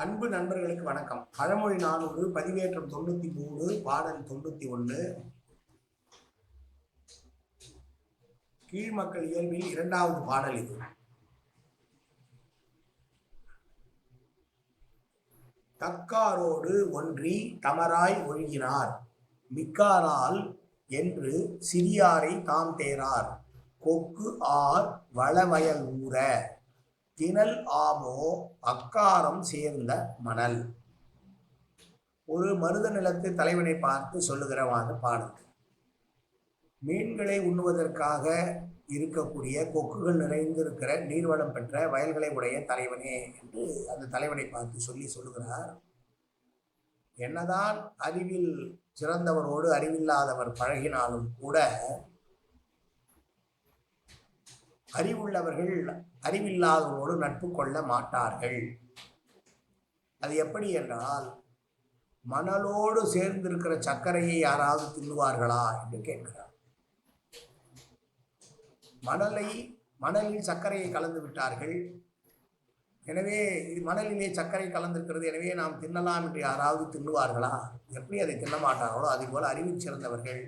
அன்பு நண்பர்களுக்கு வணக்கம். பழமொழி நானூறு பதிவேற்றம் தொண்ணூத்தி மூணு பாடல் தொண்ணூத்தி ஒன்று கீழ்மக்கள் இயல்பில் இரண்டாவது பாடல் இது. தக்காரோடு ஒன்றி தமராய் ஒழுகினார். மிக்காரால் என்று சிறியாரை தாம் தேரார். கொக்கு ஆர் வளவயல் ஊர திணல் ஆமோ அக்காரம் சேர்ந்த மணல். ஒரு மருத நிலத்து தலைவனை பார்த்து சொல்லுகிறவான பாடல். மீன்களை உண்ணுவதற்காக இருக்கக்கூடிய கொக்குகள் நிறைந்திருக்கிற நீர்வளம் பெற்ற வயல்களை உடைய தலைவனே என்று அந்த தலைவனை பார்த்து சொல்லி சொல்லுகிறார். என்னதான் அறிவில் சிறந்தவரோடு அறிவில்லாதவர் பழகினாலும் கூட அறிவுள்ளவர்கள் அறிவில்லாதவரோடு நட்பு கொள்ள மாட்டார்கள். அது எப்படி என்றால் மணலோடு சேர்ந்திருக்கிற சர்க்கரையை யாராவது தின்னுவார்களா என்று கேட்கிறார். மணலை மணலில் சர்க்கரையை கலந்து விட்டார்கள். எனவே இது மணலிலே சர்க்கரை கலந்திருக்கிறது எனவே நாம் தின்னலாம் என்று யாராவது தின்னுவார்களா? எப்படி அதை தின்ன மாட்டார்களோ அதே போல் அறிவில் சிறந்தவர்கள்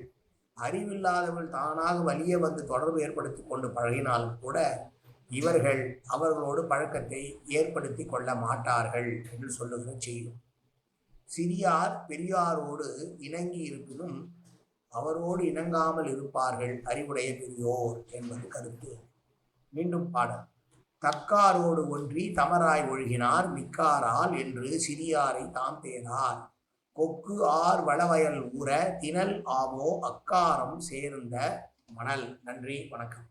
அறிவில்லாதவர்கள் தானாக வலிய வந்து தொடர்பு ஏற்படுத்தி கொண்டு பழகினாலும் கூட இவர்கள் அவர்களோடு பழக்கத்தை ஏற்படுத்தி கொள்ள மாட்டார்கள் என்று சொல்லுகிற செய்யும் சிறியார் பெரியாரோடு இணங்கி இருப்பினும் அவரோடு இணங்காமல் இருப்பார்கள் அறிவுடைய பெரியோர் என்பது கருத்து. மீண்டும் பாடல். தக்காரோடு ஒன்றி தமராய் ஒழுகினார் மிக்காரால் என்று சிறியாரை தாம் பேரார் கொக்கு ஆர் வளவயல் ஊற தினல் ஆவோ அக்காரம் சேர்ந்த மணல். நன்றி வணக்கம்.